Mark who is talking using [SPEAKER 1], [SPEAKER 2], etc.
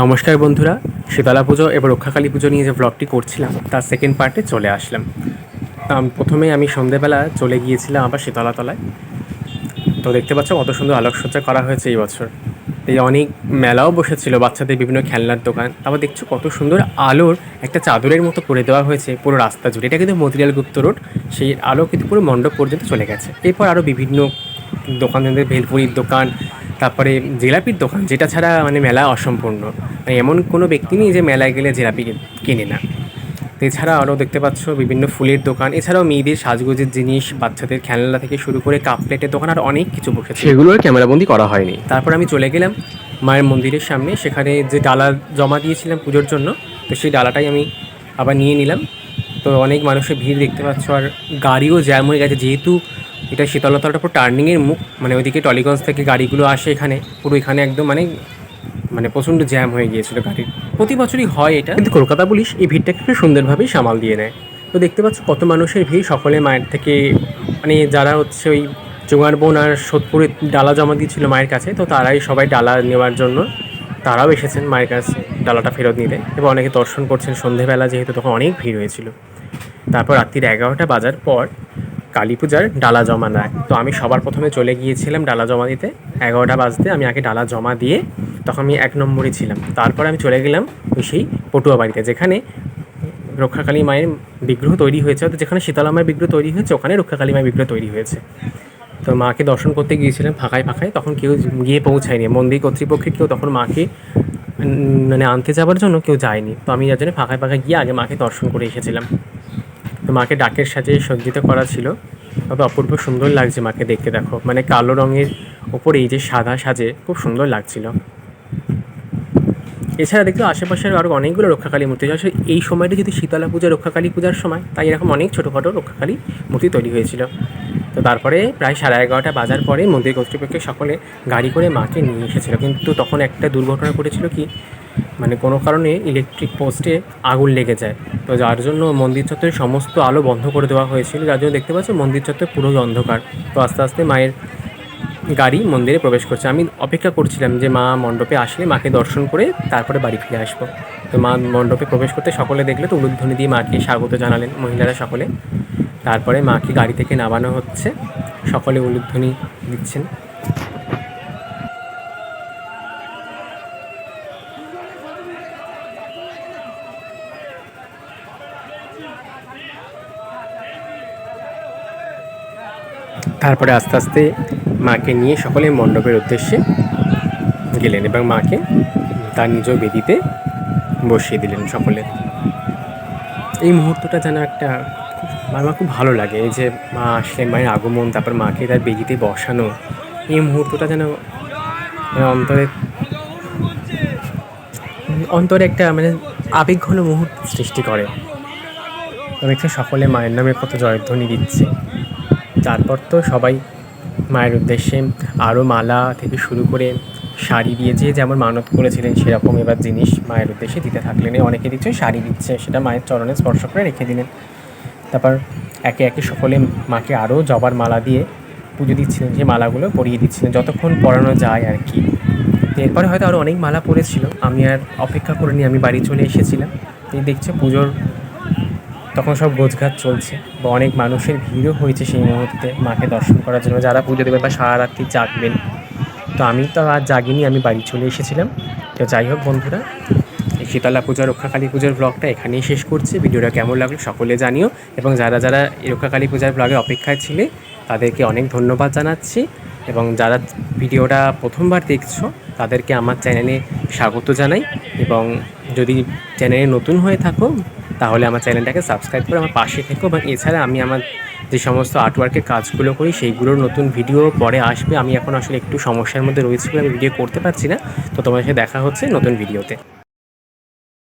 [SPEAKER 1] নমস্কার বন্ধুরা শীতলা পুজো এবং রক্ষাকালী পুজো নিয়ে যে ব্লগটি করছিলাম, তার সেকেন্ড পার্টে চলে আসলাম। প্রথমে আমি সন্ধেবেলা চলে গিয়েছিলাম আবার শীতলা তলায় তো দেখতে পাচ্ছ কত সুন্দর আলোকসজ্জা করা হয়েছে এই বছর। এই অনেক মেলাও বসেছিল, বাচ্চাদের বিভিন্ন খেলনার দোকান। তারপর দেখছ কত সুন্দর আলোর একটা চাদরের মতো করে দেওয়া হয়েছে পুরো রাস্তা জুড়ে। এটা কিন্তু মতিলাল গুপ্ত রোড, সেই আলো কিন্তু পুরো মণ্ডপ পর্যন্ত চলে গেছে। এরপর আরও বিভিন্ন দোকানদের ভেলপুরির দোকান তারপরে জিলাপির দোকান যেটা ছাড়া মানে মেলা অসম্পূর্ণ। মানে এমন কোনো ব্যক্তি নেই যে মেলায় গেলে জিলাপি কিনে না। তো এছাড়া আরও দেখতে পাচ্ছ বিভিন্ন ফুলের দোকান এছাড়াও মেয়েদের সাজগোজের জিনিস বাচ্চাদের খেলনা থেকে শুরু করে কাপ প্লেটের দোকান আর অনেক কিছু বসেছে
[SPEAKER 2] সেগুলোর ক্যামেরাবন্দি করা হয়নি।
[SPEAKER 1] তারপর আমি চলে গেলাম মায়ের মন্দিরের সামনে সেখানে যে ডালা জমা দিয়েছিলাম পুজোর জন্য তো সেই ডালাটাই আমি আবার নিয়ে নিলাম। তো অনেক মানুষের ভিড় দেখতে পাচ্ছ আর গাড়িও জ্যাম হয়ে গেছে যেহেতু এটা শীতলতলাটা পুরো টার্নিংয়ের মুখ মানে ওইদিকে টলিগঞ্জ থেকে গাড়িগুলো আসে এখানে। পুরো এখানে একদম মানে মানে প্রচণ্ড জ্যাম হয়ে গিয়েছিল গাড়ির। প্রতি বছরই হয় এটা। কিন্তু কলকাতা পুলিশ এই ভিড়টাকে খুব সুন্দরভাবেই সামাল দিয়ে নেয়। তো দেখতে পাচ্ছ কত মানুষের ভিড়। সকলে মায়ের থেকে মানে যারা হচ্ছে ওই জোগাড় বোন আর সোদপুরে ডালা জমা দিয়েছিল মায়ের কাছে, তো তারাই সবাই ডালা নেওয়ার জন্য তারাও এসেছেন মায়ের কাছে ডালাটা ফেরত নিতে। এবং অনেকে দর্শন করছেন। সন্ধেবেলা যেহেতু তখন অনেক ভিড় হয়েছিল। তারপর রাত্রির এগারোটা বাজার পর কালী পূজার ডালা জমা নেয়। তো আমি সবার প্রথমে চলে গিয়েছিলাম ডালা জমা দিতে। এগারোটা বাজতে আমি আগে ডালা জমা দিয়ে তখন আমি এক নম্বরে ছিলাম। তারপর আমি চলে গেলাম ওই সেই পটুয়া বাড়িতে, যেখানে রক্ষাকালী মায়ের বিগ্রহ তৈরি হয়েছে। অর্থাৎ যেখানে শীতলা মায়ের বিগ্রহ তৈরি হয়েছে, ওখানে রক্ষাকালী মায়ের বিগ্রহ তৈরি হয়েছে। তো মাকে দর্শন করতে গিয়েছিলাম ফাঁকায় ফাঁকায়। তখন কেউ গিয়ে পৌঁছায়নি। মন্দির কর্তৃপক্ষে কেউ তখন মাকে মানে আনতে যাওয়ার জন্য কেউ যায়নি। তো আমি যার জন্য ফাঁকায় ফাঁকায় গিয়ে আগে মাকে দর্শন করে এসেছিলাম। মাকে ডাকের সাজে সজ্জিত করা ছিল। তবে অপূর্ব সুন্দর লাগছে মাকে দেখতে, দেখো। মানে কালো রঙের ওপরে এই যে সাদা সাজে খুব সুন্দর লাগছিল। এছাড়া দেখতে আশেপাশের আরও অনেকগুলো রক্ষাকালী মূর্তি আছে। এই সময়টা যদি শীতলা পূজা, রক্ষাকালী পূজার সময়, তাই এরকম অনেক ছোটোখাটো রক্ষাকালী মূর্তি তৈরি হয়েছিল। তো তারপরে প্রায় সাড়ে এগারোটা বাজার পরে মন্দির কর্তৃপক্ষের সকলে গাড়ি করে মাকে নিয়ে এসেছিল। কিন্তু তখন একটা দুর্ঘটনা ঘটেছিল কি মানে কোনো কারণে ইলেকট্রিক পোস্টে আগুন লেগে যায়। তো যার জন্য মন্দির চত্বরে সমস্ত আলো বন্ধ করে দেওয়া হয়েছিল, যার জন্য দেখতে পাচ্ছি মন্দির চত্বর পুরো অন্ধকার। তো আস্তে আস্তে মায়ের গাড়ি মন্দিরে প্রবেশ করছে। আমি অপেক্ষা করছিলাম যে মা মণ্ডপে আসলে মাকে দর্শন করে তারপরে বাড়ি ফিরে আসব। তো মা মণ্ডপে প্রবেশ করতে সকলে দেখলে তো উলুধ্বনি দিয়ে মাকে স্বাগত জানালেন মহিলারা সকলে। তারপরে মাকে গাড়ি থেকে নামানো হচ্ছে। সকলে উলুধ্বনি দিচ্ছেন। তারপরে আস্তে আস্তে মাকে নিয়ে সকলে মণ্ডপের উদ্দেশ্যে গেলেন এবং মাকে তার নিজ বেদিতে বসিয়ে দিলেন সকলে। এই মুহূর্তটা যেন একটা খুব, আমার খুব ভালো লাগে। এই যে মা আসলে মায়ের আগমন, তারপর মাকে তার বেদিতে বসানো, এই মুহূর্তটা যেন মানে অন্তরে অন্তরে একটা মানে আবেগঘন মুহূর্ত সৃষ্টি করে। তো সকলে মায়ের নামে কত জয়ধ্বনি দিচ্ছে। তারপর তো সবাই মায়ের উদ্দেশ্যে আরও মালা থেকে শুরু করে শাড়ি দিয়ে যে যেমন মানত করেছিলেন সেরকম এবার জিনিস মায়ের উদ্দেশ্যে দিতে থাকলেন। অনেকে দিচ্ছে শাড়ি দিচ্ছে, সেটা মায়ের চরণে স্পর্শ করে রেখে দিলেন। তারপর একে একে সকলে মাকে আরও জবার মালা দিয়ে পুজো দিচ্ছিলেন, সেই মালাগুলো পরিয়ে দিচ্ছিলেন। যতক্ষণ পরানো যায় আর কি। এরপরে হয়তো আরও অনেক মালা পড়েছিল আমি আর অপেক্ষা করিনি, আমি বাড়ি চলে এসেছিলাম। এই দেখছে পুজোর তখন সব গোছগাছ চলছে বা অনেক মানুষের ভিড়ও হয়েছে সেই মুহূর্তে মাকে দর্শন করার জন্য। যারা পুজো দেবে বা সারা রাত্রি জাগবেন। তো আমি তো আর জাগিনি, আমি বাড়ি চলে এসেছিলাম। তো যাই হোক বন্ধুরা, এই শীতলা পূজা, রক্ষাকালী পুজোর ব্লগটা এখানেই শেষ করছি। ভিডিওটা কেমন লাগল সকলে জানিও। এবং যারা যারা এই রক্ষাকালী পূজার ব্লগে অপেক্ষায় ছিলে, তাদেরকে অনেক ধন্যবাদ জানাচ্ছি। এবং যারা ভিডিওটা প্রথমবার দেখছ, তাদেরকে আমার চ্যানেলে স্বাগত জানাই। এবং যদি চ্যানেলে নতুন হয়ে থাকো তাহলে আমার চ্যানেলটাকে সাবস্ক্রাইব করে আমার পাশে থেকো এবং এছাড়া আমি আমার যে সমস্ত আর্টওয়ার্কের কাজগুলো করি, সেইগুলোর নতুন ভিডিও পরে আসবে। আমি এখন আসলে একটু সমস্যার মধ্যে রয়েছি বলে আমি ভিডিও করতে পারছি না। তো তোমার সাথে দেখা হচ্ছে নতুন ভিডিওতে